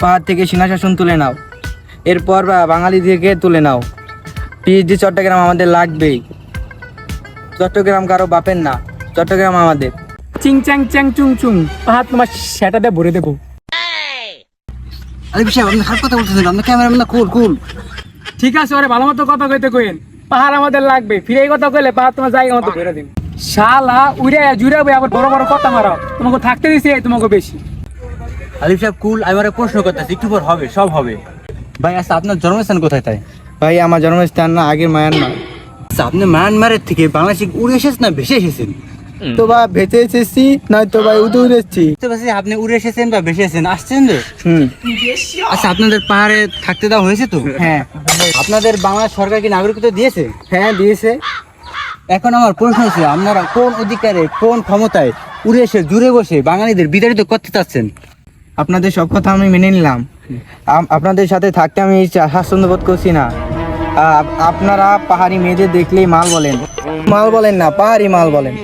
পাহাড় থেকে সিংহাশাসন তুলে নাও। এরপর বা বাঙালি থেকে তুলে নাও। পিএইচডি চট্টগ্রাম আমাদের লাগবেই। চট্টগ্রাম কারও বাপের না চট্টগ্রাম আমাদের। চিং চ্যাং চ্যাং চুং চুং। পাহাড় তোমার সেটা দিয়ে ভরে দেবো। আরে বিষয় আপনি খারাপ কথা বলতেছেন আপনার ক্যামেরাম্যান না? কুল কুল ঠিক আছে ওরে ভালো মতো কথা কইতে কইেন। পাহাড় আমাদের লাগবে। ফিরে এই কথা কইলে পাহাড় তোমার জায়গা মতো ভরে দিন। শালা উড়ে জুড়ে আবার বড় বড় কথা মারাও তোমাকে থাকতে দিছি তোমাকে বেশি। আলিফ সাহেব কুল আমি আর প্রশ্ন করতেছি একটু পর হবে সব হবে। ভাই আচ্ছা আপনার জন্মস্থান কোথায় তাই? ভাই আমার জন্মস্থান না আগের না আচ্ছা আপনি মায়ানমারের থেকে বাংলাদেশে উড়ে এসেছেন না ভেসে এসেছেন? তো বা ভেতরে এসেছি নয়তো উদে উড়েছি। বুঝতে পারছি আপনি উড়ে এসেছেন বা ভেসে এসেছেন আসছেন তো হুম। আচ্ছা আপনাদের পাহাড়ে থাকতে দেওয়া হয়েছে তো? হ্যাঁ। আপনাদের বাংলাদেশ সরকার কি নাগরিকত্ব দিয়েছে? হ্যাঁ দিয়েছে। এখন আমার প্রশ্ন হচ্ছে আপনারা কোন অধিকারে কোন ক্ষমতায় উড়ে এসে জুড়ে বসে বাঙালিদের বিতাড়িত করতে চাচ্ছেন? আপনাদের সব কথা আমি মেনে নিলাম। আপনাদের সাথে থাকতে আমি স্বাচ্ছন্দ্য বোধ করছি না। আপনারা পাহাড়ি মেয়েদের দেখলেই মাল বলেন। মাল বলেন না, পাহাড়ি মাল বলেন।